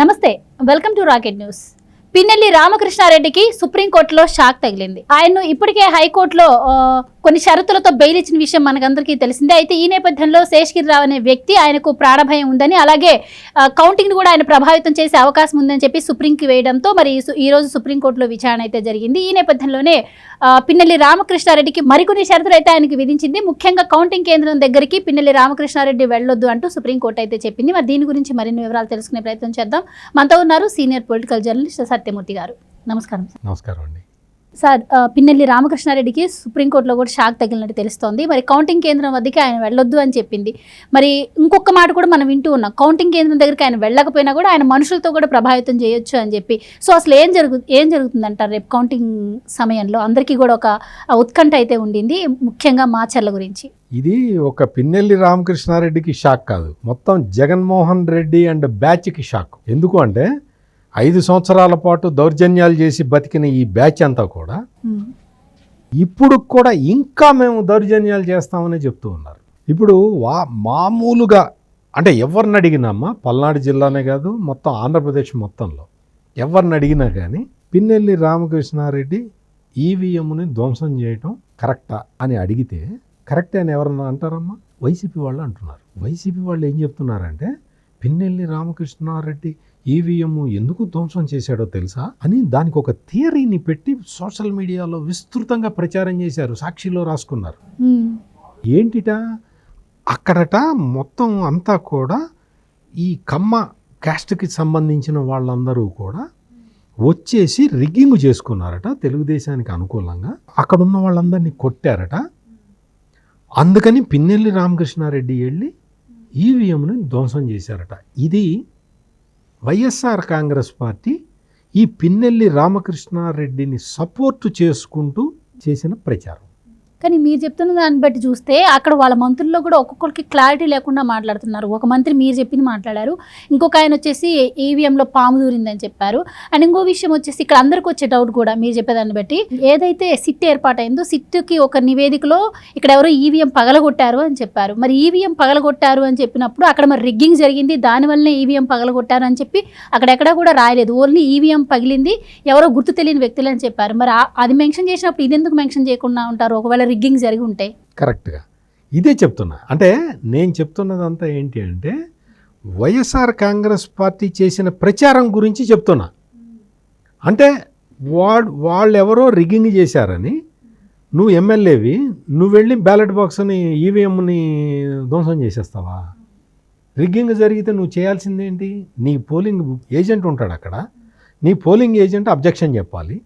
నమస్తే welcome to rocket news Pinnelli రామకృష్ణారెడ్డికి సుప్రీంకోర్టులో shock తగిలింది. ఆయన్ను ఇప్పటికే హైకోర్టులో కొన్ని షరతులతో బెయిల్ ఇచ్చిన విషయం మనకందరికీ తెలిసిందే. అయితే ఈ నేపథ్యంలో శేషగిరిరావు అనే వ్యక్తి ఆయనకు ప్రాణభయం ఉందని అలాగే కౌంటింగ్ కూడా ఆయన ప్రభావితం చేసే అవకాశం ఉందని చెప్పి సుప్రీంకి వేయడంతో మరి ఈ రోజు సుప్రీంకోర్టులో విచారణ అయితే జరిగింది. ఈ నేపథ్యంలోనే పిన్నెల్లి రామకృష్ణారెడ్డికి మరికొన్ని షరతులు అయితే ఆయనకు విధించింది. ముఖ్యంగా కౌంటింగ్ కేంద్రం దగ్గరికి పిన్నెల్లి రామకృష్ణారెడ్డి వెళ్ళొద్దు అంటూ సుప్రీంకోర్టు అయితే చెప్పింది. మరి దీని గురించి మరిన్ని వివరాలు తెలుసుకునే ప్రయత్నం చేద్దాం. మనతో ఉన్నారు సీనియర్ పొలిటికల్ జర్నలిస్ట్ సత్యమూర్తి గారు. నమస్కారం నమస్కారం అండి. సార్ పిన్నెల్లి రామకృష్ణారెడ్డికి సుప్రీంకోర్టులో కూడా షాక్ తగిలినట్టు తెలుస్తోంది. మరి కౌంటింగ్ కేంద్రం వద్దకి ఆయన వెళ్ళొద్దు అని చెప్పింది. మరి ఇంకొక మాట కూడా మనం వింటూ ఉన్నాం. కౌంటింగ్ కేంద్రం దగ్గరికి ఆయన వెళ్ళకపోయినా కూడా ఆయన మనుషులతో కూడా ప్రభావితం చేయొచ్చు అని చెప్పి. సో అసలు ఏం జరుగు ఏం జరుగుతుందంటారు రేపు కౌంటింగ్ సమయంలో? అందరికీ కూడా ఒక ఉత్కంఠ అయితే ఉండింది ముఖ్యంగా మాచర్ల గురించి. ఇది ఒక పిన్నెల్లి రామకృష్ణారెడ్డికి షాక్ కాదు. మొత్తం జగన్మోహన్ రెడ్డి అండ్ బ్యాచ్కి షాక్. ఎందుకు అంటే ఐదు సంవత్సరాల పాటు దౌర్జన్యాలు చేసి బతికిన ఈ బ్యాచ్ అంతా కూడా ఇప్పుడు కూడా ఇంకా మేము దౌర్జన్యాలు చేస్తామని చెప్తూ ఉన్నారు. ఇప్పుడు వా మామూలుగా అంటే ఎవరిని అడిగినామా పల్నాడు జిల్లానే కాదు మొత్తం ఆంధ్రప్రదేశ్ మొత్తంలో ఎవరిని అడిగినా కానీ పిన్నెల్లి రామకృష్ణారెడ్డి ఈవీఎంని ధ్వంసం చేయటం కరెక్టా అని అడిగితే కరెక్టే అని ఎవరన్నా అంటారమ్మా? వైసీపీ వాళ్ళు అంటున్నారు. వైసీపీ వాళ్ళు ఏం చెప్తున్నారంటే పిన్నెల్లి రామకృష్ణారెడ్డి ఈవీఎం ఎందుకు ధ్వంసం చేశాడో తెలుసా? అని దానికి ఒక థియరీని పెట్టి సోషల్ మీడియాలో విస్తృతంగా ప్రచారం చేశారు సాక్షిలో రాసుకున్నారు. ఏంటిట? అక్కడట మొత్తం అంతా కూడా ఈ కమ్మ క్యాస్ట్కి సంబంధించిన వాళ్ళందరూ కూడా వచ్చేసి రిగ్గింగ్ చేసుకున్నారట తెలుగుదేశానికి అనుకూలంగా. అక్కడ ఉన్న వాళ్ళందరినీ కొట్టారట. అందుకని పిన్నెల్లి రామకృష్ణారెడ్డి వెళ్ళి ఈవీఎంను ధ్వంసం చేశారట. ఇది వైఎస్ఆర్ కాంగ్రెస్ పార్టీ ఈ పిన్నెల్లి రామకృష్ణారెడ్డిని సపోర్టు చేసుకుంటూ చేసిన ప్రచారం. కానీ మీరు చెప్తున్న దాన్ని బట్టి చూస్తే అక్కడ వాళ్ళ మంత్రుల్లో కూడా ఒక్కొక్కరికి క్లారిటీ లేకుండా మాట్లాడుతున్నారు. ఒక మంత్రి మీరు చెప్పింది మాట్లాడారు. ఇంకొక ఆయన వచ్చేసి ఈవీఎంలో పాము దూరిందని చెప్పారు. అండ్ ఇంకో విషయం వచ్చేసి ఇక్కడ అందరికి వచ్చే డౌట్ కూడా మీరు చెప్పేదాన్ని బట్టి ఏదైతే సిట్ ఏర్పాటైందో సిట్కి ఒక నివేదికలో ఇక్కడ ఎవరో ఈవీఎం పగలగొట్టారు అని చెప్పారు. మరి ఈవీఎం పగలగొట్టారు అని చెప్పినప్పుడు అక్కడ మరి రిగ్గింగ్ జరిగింది. దానివల్లనే ఈవీఎం పగలగొట్టారు అని చెప్పి అక్కడెక్కడా కూడా రాయలేదు. ఓన్లీ ఈవీఎం పగిలింది. ఎవరో గుర్తు తెలియని వ్యక్తులు అని చెప్పారు. మరి అది మెన్షన్ చేసినప్పుడు ఇది ఎందుకు మెన్షన్ చేయకుండా ఉంటారు? ఒకవేళ రిగ్గింగ్ జరిగి ఉంటే కరెక్ట్గా ఇదే చెప్తున్నా. అంటే నేను చెప్తున్నదంతా ఏంటి అంటే వైఎస్ఆర్ కాంగ్రెస్ పార్టీ చేసిన ప్రచారం గురించి చెప్తున్నా. అంటే వాడు వాళ్ళు ఎవరో రిగ్గింగ్ చేశారని నువ్వు ఎమ్మెల్యేవి నువ్వు వెళ్ళి బ్యాలెట్ బాక్స్ని ఈవీఎంని ధ్వంసం చేసేస్తావా? రిగ్గింగ్ జరిగితే నువ్వు చేయాల్సిందేంటి? నీ పోలింగ్ ఏజెంట్ ఉంటాడు అక్కడ. నీ పోలింగ్ ఏజెంట్ అబ్జెక్షన్ చెప్పాలి.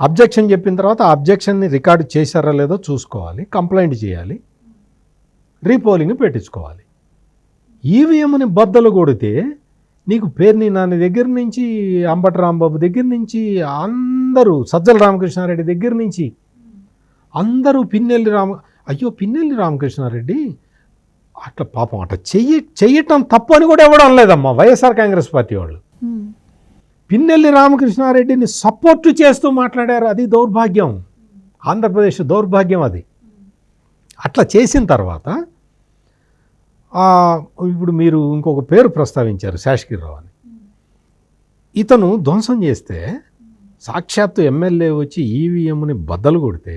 అబ్జెక్షన్ చెప్పిన తర్వాత ఆ అబ్జెక్షన్ని రికార్డు చేశారా లేదో చూసుకోవాలి కంప్లైంట్ చేయాలి రీపోలింగ్ పెట్టించుకోవాలి. ఈవీఎంని బద్దలు కొడితే నీకు పేర్ని నాని దగ్గర నుంచి అంబటి రాంబాబు దగ్గర నుంచి అందరూ సజ్జల రామకృష్ణారెడ్డి దగ్గర నుంచి అందరూ పిన్నెల్లి రామ అయ్యో పిన్నెల్లి రామకృష్ణారెడ్డి అట్లా పాపం అట్లా చెయ్యి చెయ్యటం తప్పు అని కూడా ఎవడం లేదమ్మా వైఎస్ఆర్ కాంగ్రెస్ పార్టీ వాళ్ళు. పిన్నెల్లి రామకృష్ణారెడ్డిని సపోర్టు చేస్తూ మాట్లాడారు. అది దౌర్భాగ్యం. ఆంధ్రప్రదేశ్ దౌర్భాగ్యం అది. అట్లా చేసిన తర్వాత ఇప్పుడు మీరు ఇంకొక పేరు ప్రస్తావించారు శాషగిరిరావు అని. ఇతను ధ్వంసం చేస్తే సాక్షాత్తు ఎమ్మెల్యే వచ్చి ఈవీఎంని బద్దలు కొడితే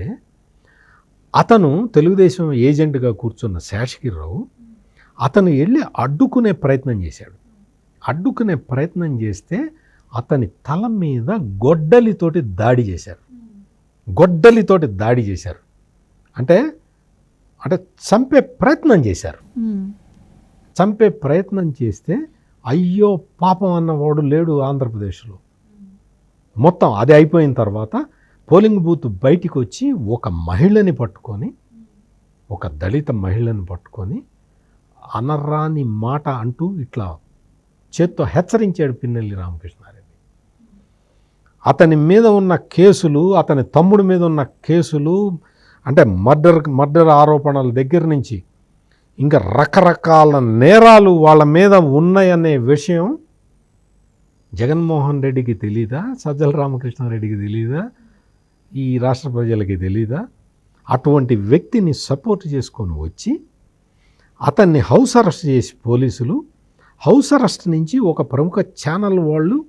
అతను తెలుగుదేశం ఏజెంట్గా కూర్చున్న శాషగిరిరావు అతను వెళ్ళి అడ్డుకునే ప్రయత్నం చేశాడు. అడ్డుకునే ప్రయత్నం చేస్తే అతని తల మీద గొడ్డలితోటి దాడి చేశారు. గొడ్డలితోటి దాడి చేశారు. అంటే అంటే చంపే ప్రయత్నం చేశారు. చంపే ప్రయత్నం చేస్తే అయ్యో పాపం అన్నవాడు లేడు ఆంధ్రప్రదేశ్లో. మొత్తం అది అయిపోయిన తర్వాత పోలింగ్ బూత్ బయటికి వచ్చి ఒక మహిళని పట్టుకొని ఒక దళిత మహిళని పట్టుకొని అనరాని మాట అంటూ ఇట్లా చేత్తో హెచ్చరించాడు పిన్నెల్లి రామకృష్ణారెడ్డి. అతని మీద ఉన్న కేసులు అతని తమ్ముడి మీద ఉన్న కేసులు అంటే మర్డర్ మర్డర్ ఆరోపణల దగ్గర నుంచి ఇంకా రకరకాల నేరాలు వాళ్ళ మీద ఉన్నాయనే విషయం జగన్మోహన్ రెడ్డికి తెలీదా? సజ్జల రామకృష్ణారెడ్డికి తెలీదా? ఈ రాష్ట్ర ప్రజలకి తెలీదా? అటువంటి వ్యక్తిని సపోర్ట్ చేసుకొని వచ్చి అతన్ని హౌస్ అరెస్ట్ చేసి పోలీసులు హౌస్ అరెస్ట్ నుంచి ఒక ప్రముఖ ఛానల్ వాళ్ళు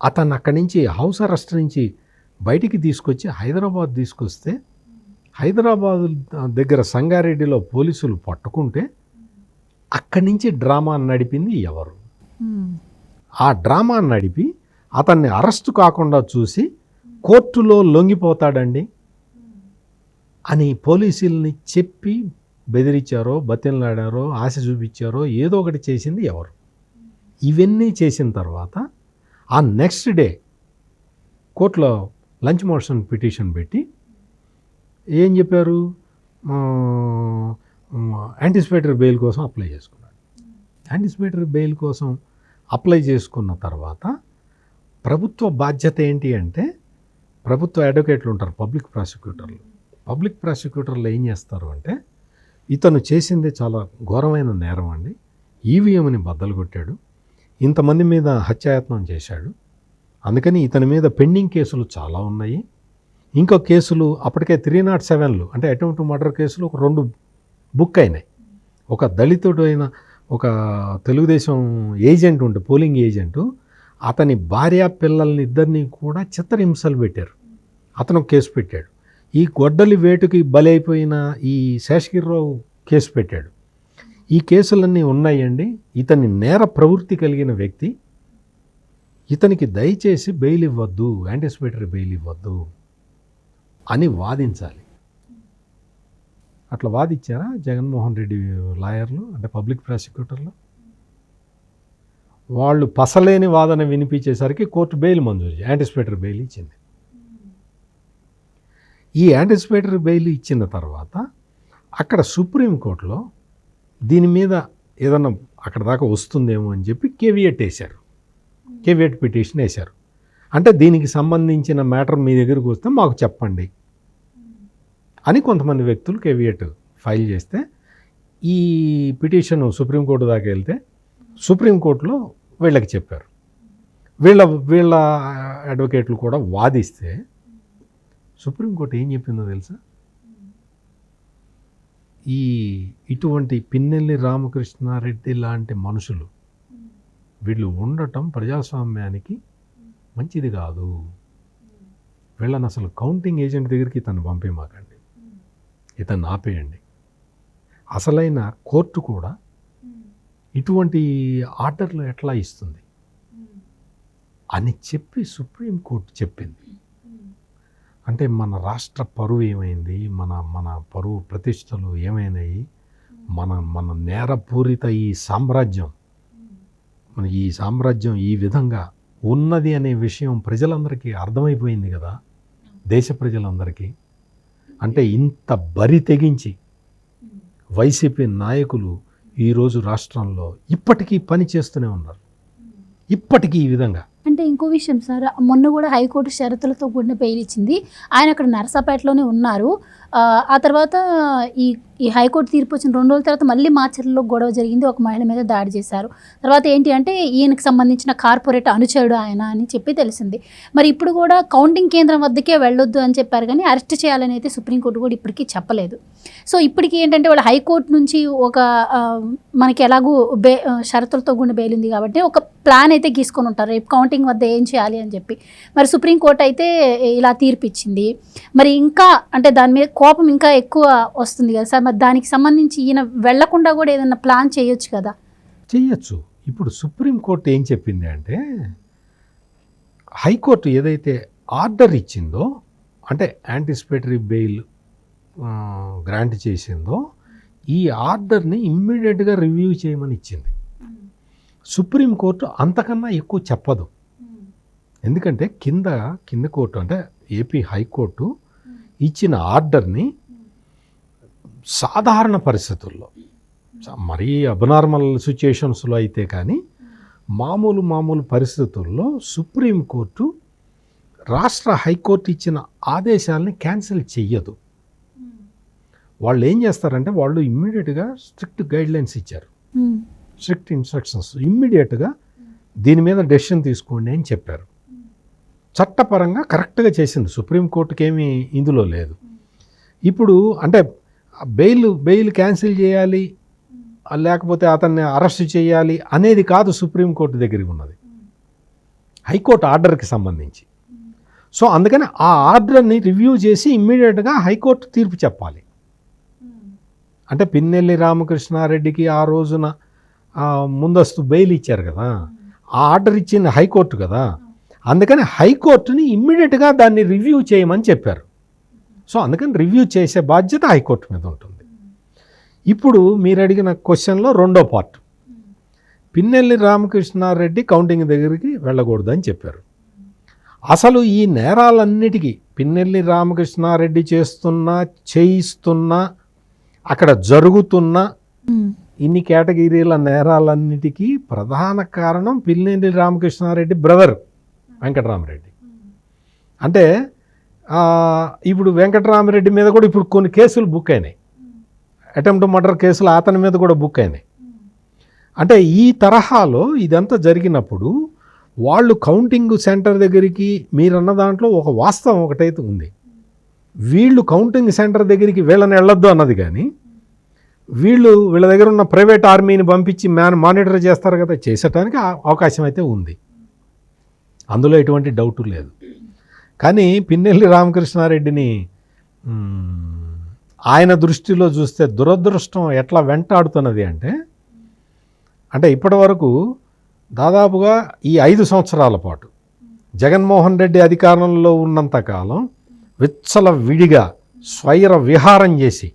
అతను అక్కడి నుంచి హౌస్ అరెస్ట్ నుంచి బయటికి తీసుకొచ్చి హైదరాబాద్ తీసుకొస్తే హైదరాబాద్ దగ్గర సంగారెడ్డిలో పోలీసులు పట్టుకుంటే అక్కడి నుంచి డ్రామా నడిపింది ఎవరు? ఆ డ్రామా నడిపి అతన్ని అరెస్టు కాకుండా చూసి కోర్టులో లొంగిపోతాడండి అని పోలీసుల్ని చెప్పి బెదిరించారో బతిలాడారో ఆశ చూపించారో ఏదో ఒకటి చేసింది ఎవరు? ఇవన్నీ చేసిన తర్వాత ఆ నెక్స్ట్ డే కోర్టులో లంచ్ మోషన్ పిటిషన్ పెట్టి ఏం చెప్పారు? యాంటిసిపేటరీ బెయిల్ కోసం అప్లై చేసుకున్నాడు. యాంటిసిపేటరీ బెయిల్ కోసం అప్లై చేసుకున్న తర్వాత ప్రభుత్వ బాధ్యత ఏంటి అంటే ప్రభుత్వ అడ్వకేట్లు ఉంటారు పబ్లిక్ ప్రాసిక్యూటర్లు పబ్లిక్ ప్రాసిక్యూటర్లు ఏం చేస్తారు అంటే ఇతను చేసింది చాలా ఘోరమైన నేరం అండి. ఈవీఎంని బద్దలు కొట్టాడు. ఇంతమంది మీద హత్యాయత్నం చేశాడు. అందుకని ఇతని మీద పెండింగ్ కేసులు చాలా ఉన్నాయి. ఇంకో కేసులు అప్పటికే త్రీ నాట్ సెవెన్లు అంటే అటెంప్ట్ మర్డర్ కేసులు ఒక రెండు బుక్ అయినాయి. ఒక దళితుడు అయిన ఒక తెలుగుదేశం ఏజెంట్ ఉంటే పోలింగ్ ఏజెంటు అతని భార్య పిల్లల్ని ఇద్దరిని కూడా చిత్రహింసలు పెట్టారు. అతను కేసు పెట్టాడు. ఈ గొడ్డలి వేటుకి బలైపోయిన ఈ శేషగిరిరావు కేసు పెట్టాడు. ఈ కేసులన్నీ ఉన్నాయండి. ఇతని నేర ప్రవృత్తి కలిగిన వ్యక్తి. ఇతనికి దయచేసి బెయిల్ ఇవ్వద్దు యాంటిసిపేటరీ బెయిల్ ఇవ్వద్దు అని వాదించాలి. అట్లా వాదిచ్చారా జగన్మోహన్ రెడ్డి లాయర్లు అంటే పబ్లిక్ ప్రాసిక్యూటర్లు? వాళ్ళు పసలేని వాదన వినిపించేసరికి కోర్టు బెయిల్ మంజూరు చేసి యాంటిసిపేటరీ బెయిల్ ఇచ్చింది. ఈ యాంటిసిపేటరీ బెయిల్ ఇచ్చిన తర్వాత అక్కడ సుప్రీంకోర్టులో దీని మీద ఏదన్నా అక్కడ దాకా వస్తుందేమో అని చెప్పి కేవియట్ వేశారు. కేవియట్ పిటిషన్ వేశారు. అంటే దీనికి సంబంధించిన మ్యాటర్ మీ దగ్గరకు వస్తే మాకు చెప్పండి అని కొంతమంది వ్యక్తులు కేవియట్ ఫైల్ చేస్తే ఈ పిటిషన్ సుప్రీంకోర్టు దాకా వెళ్తే సుప్రీంకోర్టులో వీళ్ళకి చెప్పారు. వీళ్ళ వీళ్ళ అడ్వకేట్లు కూడా వాదిస్తే సుప్రీంకోర్టు ఏం చెప్పిందో తెలుసా? ఈ ఇటువంటి పిన్నెల్లి రామకృష్ణారెడ్డి లాంటి మనుషులు వీళ్ళు ఉండటం ప్రజాస్వామ్యానికి మంచిది కాదు. వీళ్ళని అసలు కౌంటింగ్ ఏజెంట్ దగ్గరికి ఇతను పంపేమాకండి. ఇతను ఆపేయండి. అసలైన కోర్టు కూడా ఇటువంటి ఆర్డర్లు ఎట్లా ఇస్తుంది? అని చెప్పి సుప్రీంకోర్టు చెప్పింది. అంటే మన రాష్ట్ర పరువు ఏమైంది? మన మన పరువు ప్రతిష్టలు ఏమైనాయి? మన మన నేరపూరిత ఈ సామ్రాజ్యం మన ఈ సామ్రాజ్యం ఈ విధంగా ఉన్నది అనే విషయం ప్రజలందరికీ అర్థమైపోయింది కదా? దేశ ప్రజలందరికీ. అంటే ఇంత బరి తెగించి వైసీపీ నాయకులు ఈరోజు రాష్ట్రంలో ఇప్పటికీ పని చేస్తూనే ఉన్నారు. ఇప్పటికీ ఈ విధంగా. అంటే ఇంకో విషయం సార్ మొన్న కూడా హైకోర్టు షరతులతో కూడిన బెయిల్ ఇచ్చింది. ఆయన అక్కడ నర్సాపేటలోనే ఉన్నారు. ఆ, తర్వాత ఈ ఈ హైకోర్టు తీర్పు వచ్చిన రెండు రోజుల తర్వాత మళ్ళీ మాచర్లలో గొడవ జరిగింది. ఒక మహిళ మీద దాడి చేశారు. తర్వాత ఏంటి అంటే ఈయనకి సంబంధించిన కార్పొరేట్ అనుచరుడు ఆయన అని చెప్పి తెలిసింది. మరి ఇప్పుడు కూడా కౌంటింగ్ కేంద్రం వద్దకే వెళ్ళొద్దు అని చెప్పారు కానీ అరెస్ట్ చేయాలని అయితే సుప్రీంకోర్టు కూడా ఇప్పటికీ చెప్పలేదు. సో ఇప్పటికి ఏంటంటే వాళ్ళు హైకోర్టు నుంచి ఒక మనకి ఎలాగూ బే షరతులతో గుండె బెయిల్ ఉంది కాబట్టి ఒక ప్లాన్ అయితే గీసుకొని ఉంటారు. రేపు కౌంటింగ్ వద్ద ఏం చేయాలి అని చెప్పి. మరి సుప్రీంకోర్టు అయితే ఇలా తీర్పిచ్చింది మరి ఇంకా అంటే దాని మీద కోపం ఇంకా ఎక్కువ వస్తుంది కదా సార్. మరి దానికి సంబంధించి ఈయన వెళ్ళకుండా కూడా ఏదైనా ప్లాన్ చేయొచ్చు కదా? చెయ్యొచ్చు ఇప్పుడు సుప్రీంకోర్టు ఏం చెప్పింది అంటే హైకోర్టు ఏదైతే ఆర్డర్ ఇచ్చిందో అంటే యాంటిసిపేటరీ బెయిల్ గ్రాంట్ చేసిందో ఈ ఆర్డర్ని ఇమ్మీడియట్గా రివ్యూ చేయమని ఇచ్చింది. సుప్రీంకోర్టు అంతకన్నా ఎక్కువ చెప్పదు. ఎందుకంటే కింద కింద కోర్టు అంటే ఏపీ హైకోర్టు ఇచ్చిన ఆర్డర్ని సాధారణ పరిస్థితుల్లో. మరీ అబ్నార్మల్ సిచ్యుయేషన్స్లో అయితే కానీ మామూలు మామూలు పరిస్థితుల్లో సుప్రీంకోర్టు రాష్ట్ర హైకోర్టు ఇచ్చిన ఆదేశాలని క్యాన్సిల్ చెయ్యదు. వాళ్ళు ఏం చేస్తారంటే వాళ్ళు ఇమ్మీడియట్గా స్ట్రిక్ట్ గైడ్లైన్స్ ఇచ్చారు. Strict instructions. ఇమ్మీడియట్గా దీని మీద డెసిషన్ తీసుకోండి అని చెప్పారు. చట్టపరంగా కరెక్ట్గా చేసింది. సుప్రీంకోర్టుకి ఏమీ ఇందులో లేదు. ఇప్పుడు అంటే బెయిల్ బెయిల్ క్యాన్సిల్ చేయాలి లేకపోతే అతన్ని అరెస్ట్ చేయాలి అనేది కాదు సుప్రీంకోర్టు దగ్గరికి ఉన్నది. హైకోర్టు ఆర్డర్కి సంబంధించి. సో అందుకని ఆ ఆర్డర్ని రివ్యూ చేసి ఇమ్మీడియట్గా హైకోర్టు తీర్పు చెప్పాలి. అంటే పిన్నెల్లి రామకృష్ణారెడ్డికి ఆ రోజున ముందస్తు బెయిల్ ఇచ్చారు కదా. ఆ ఆర్డర్ ఇచ్చింది హైకోర్టు కదా. అందుకని హైకోర్టుని ఇమ్మీడియట్గా దాన్ని రివ్యూ చేయమని చెప్పారు. సో అందుకని రివ్యూ చేసే బాధ్యత హైకోర్టు మీద ఉంటుంది. ఇప్పుడు మీరు అడిగిన క్వశ్చన్లో రెండో పార్ట్. పిన్నెల్లి రామకృష్ణారెడ్డి కౌంటింగ్ దగ్గరికి వెళ్ళకూడదని చెప్పారు. అసలు ఈ నేరాలన్నిటికీ పిన్నెల్లి రామకృష్ణారెడ్డి చేస్తున్న చేయిస్తున్న అక్కడ జరుగుతున్న ఇన్ని కేటగిరీల నేరాలన్నిటికీ ప్రధాన కారణం పిన్నెల్లి రామకృష్ణారెడ్డి బ్రదర్. వెంకటరామరెడ్డి. అంటే ఇప్పుడు వెంకటరామరెడ్డి మీద కూడా ఇప్పుడు కొన్ని కేసులు బుక్ అయినాయి. అటెంప్ట్ మర్డర్ కేసులు అతని మీద కూడా బుక్ అయినాయి. అంటే ఈ తరహాలో ఇదంతా జరిగినప్పుడు వాళ్ళు కౌంటింగ్ సెంటర్ దగ్గరికి మీరన్న దాంట్లో ఒక వాస్తవం ఒకటైతే ఉంది. వీళ్ళు కౌంటింగ్ సెంటర్ దగ్గరికి వీళ్ళని వెళ్ళొద్దు అన్నది కానీ వీళ్ళు వీళ్ళ దగ్గర ఉన్న ప్రైవేట్ ఆర్మీని పంపించి మ్యాన్ మానిటర్ చేస్తారు కదా చేసటానికి అవకాశం అయితే ఉంది. అందులో ఎటువంటి డౌట్ లేదు. కానీ పిన్నెల్లి రామకృష్ణారెడ్డిని ఆయన దృష్టిలో చూస్తే దురదృష్టం ఎట్లా వెంటాడుతున్నది అంటే అంటే ఇప్పటి వరకు దాదాపుగా ఈ ఐదు సంవత్సరాల పాటు జగన్మోహన్ రెడ్డి అధికారంలో ఉన్నంత కాలం విచ్చల విడిగా స్వైర విహారం చేసి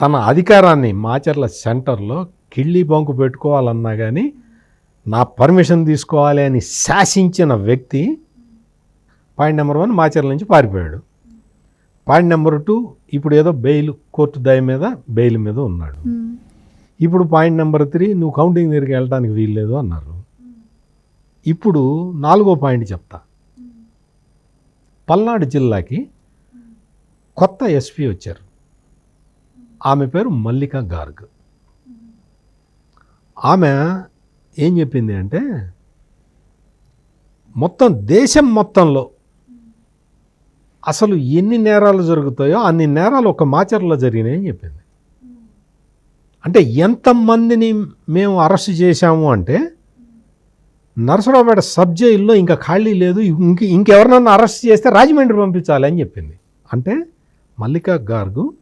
తన అధికారాన్ని మాచర్ల సెంటర్లో కిళ్ళి బంకు పెట్టుకోవాలన్నా కానీ నా పర్మిషన్ తీసుకోవాలి అని శాసించిన వ్యక్తి పాయింట్ నెంబర్ వన్ మాచర్ల నుంచి పారిపోయాడు. పాయింట్ నెంబర్ టూ ఇప్పుడు ఏదో బెయిల్ కోర్టు దయ మీద బెయిల్ మీద ఉన్నాడు. ఇప్పుడు పాయింట్ నెంబర్ త్రీ నువ్వు కౌంటింగ్ దగ్గరికి వెళ్ళడానికి వీల్లేదు అన్నారు. ఇప్పుడు నాలుగో పాయింట్ చెప్తా. పల్నాడు జిల్లాకి కొత్త ఎస్పీ వచ్చారు. ఆమె పేరు మల్లికా గార్గ్. ఆమె ఏం చెప్పింది అంటే మొత్తం దేశం మొత్తంలో అసలు ఎన్ని నేరాలు జరుగుతాయో అన్ని నేరాలు ఒక మాచర్లో జరిగినాయని చెప్పింది. అంటే ఎంతమందిని మేము అరెస్ట్ చేశాము అంటే నరసరావుపేట సబ్ జైల్లో ఇంకా ఖాళీ లేదు ఇంక ఇంకెవరినన్నా అరెస్ట్ చేస్తే రాజమండ్రి పంపించాలి అని చెప్పింది. అంటే మల్లికా గార్గు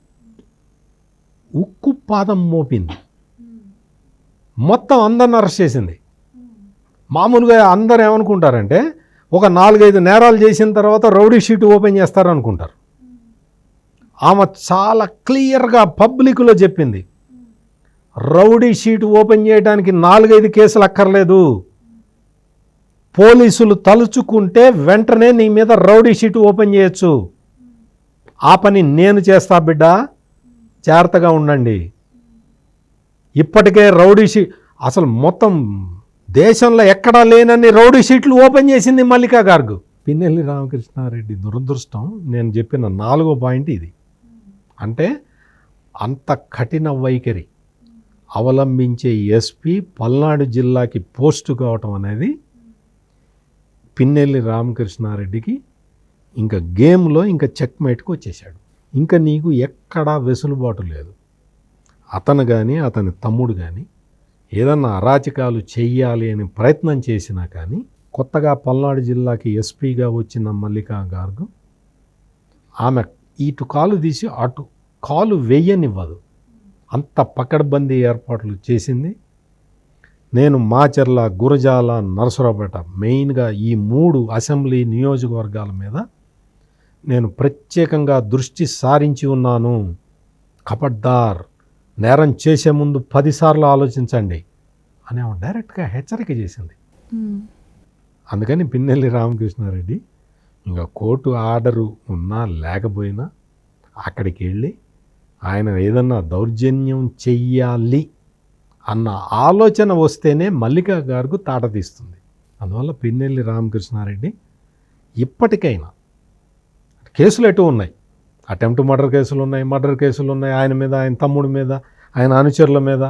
ఉక్కు పాదం మోపింది. మొత్తం అందరిని అరెస్ట్ చేసింది. మామూలుగా అందరు ఏమనుకుంటారంటే ఒక నాలుగైదు నేరాలు చేసిన తర్వాత రౌడీ షీట్ ఓపెన్ చేస్తారనుకుంటారు. ఆమె చాలా క్లియర్గా పబ్లిక్లో చెప్పింది. రౌడీ షీట్ ఓపెన్ చేయడానికి నాలుగైదు కేసులు అక్కర్లేదు. పోలీసులు తలుచుకుంటే వెంటనే నీ మీద రౌడీ షీట్ ఓపెన్ చేయొచ్చు. ఆ పని నేను చేస్తా బిడ్డ జాగ్రత్తగా ఉండండి. ఇప్పటికే రౌడీ షీ అసలు మొత్తం దేశంలో ఎక్కడా లేనన్ని రౌడీ షీట్లు ఓపెన్ చేసింది మల్లికా గార్గ్. పిన్నెల్లి రామకృష్ణారెడ్డి దురదృష్టం. నేను చెప్పిన నాలుగో పాయింట్ ఇది. అంటే అంత కఠిన వైఖరి. అవలంబించే ఎస్పీ పల్నాడు జిల్లాకి పోస్టు కావటం అనేది పిన్నెల్లి రామకృష్ణారెడ్డికి ఇంకా గేమ్లో ఇంకా చెక్మేట్కి వచ్చేసాడు ఇంకా నీకు ఎక్కడా వెసులుబాటు లేదు. అతను కానీ అతని తమ్ముడు కానీ ఏదన్నా అరాచకాలు చెయ్యాలి అని ప్రయత్నం చేసినా కానీ కొత్తగా పల్నాడు జిల్లాకి ఎస్పీగా వచ్చిన మల్లికా గార్గు ఆమె ఇటు కాలు తీసి అటు కాలు వేయనివ్వదు. అంత పకడ్బందీ ఏర్పాట్లు చేసింది. నేను మాచర్ల గురజాల నరసరావుపేట మెయిన్గా ఈ మూడు అసెంబ్లీ నియోజకవర్గాల మీద నేను ప్రత్యేకంగా దృష్టి సారించి ఉన్నాను. కపడ్దార్ నేరం చేసే ముందు పదిసార్లు ఆలోచించండి అని ఆమె డైరెక్ట్గా హెచ్చరిక చేసింది. అందుకని పిన్నెల్లి రామకృష్ణారెడ్డి ఇంకా కోర్టు ఆర్డరు ఉన్నా లేకపోయినా అక్కడికి వెళ్ళి ఆయన ఏదన్నా దౌర్జన్యం చెయ్యాలి అన్న ఆలోచన వస్తేనే మల్లికా గారికి తాట తీస్తుంది. అందువల్ల పిన్నెల్లి రామకృష్ణారెడ్డి ఇప్పటికైనా కేసులు ఎటు ఉన్నాయి? అటెంప్ట్ మర్డర్ కేసులు ఉన్నాయి మర్డర్ కేసులు ఉన్నాయి ఆయన మీద ఆయన తమ్ముడి మీద ఆయన అనుచరుల మీద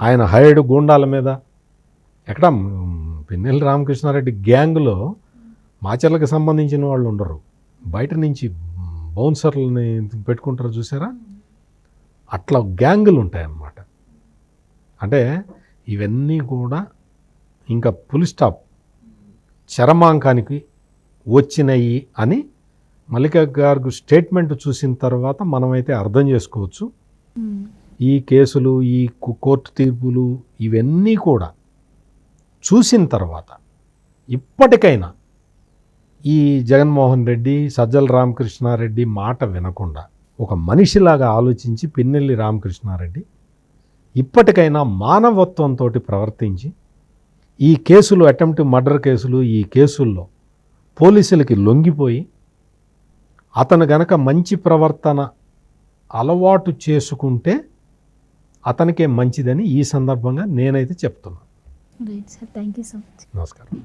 ఆయన హైడ్ గూండాల మీద. ఎక్కడ పిన్నెల్లి రామకృష్ణారెడ్డి గ్యాంగ్లో మాచర్లకు సంబంధించిన వాళ్ళు ఉండరు. బయట నుంచి బౌన్సర్లని పెట్టుకుంటారు చూసారా? అట్లా గ్యాంగులు ఉంటాయన్నమాట అంటే ఇవన్నీ కూడా ఇంకా పులి స్టాప్ చరమాంకానికి వచ్చినాయి అని మల్లిక గారు స్టేట్మెంట్ చూసిన తర్వాత మనమైతే అర్థం చేసుకోవచ్చు. ఈ కేసులు ఈ కోర్టు తీర్పులు ఇవన్నీ కూడా చూసిన తర్వాత ఇప్పటికైనా ఈ జగన్మోహన్ రెడ్డి సజ్జల రామకృష్ణారెడ్డి మాట వినకుండా ఒక మనిషిలాగా ఆలోచించి పిన్నెల్లి రామకృష్ణారెడ్డి ఇప్పటికైనా మానవత్వంతో ప్రవర్తించి ఈ కేసులు అటెంప్ట్ మర్డర్ కేసులు ఈ కేసుల్లో పోలీసులకి లొంగిపోయి అతను గనక మంచి ప్రవర్తన అలవాటు చేసుకుంటే అతనికే మంచిదని ఈ సందర్భంగా నేనైతే చెప్తున్నాను. థ్యాంక్ యూ సో మచ్ నమస్కారం.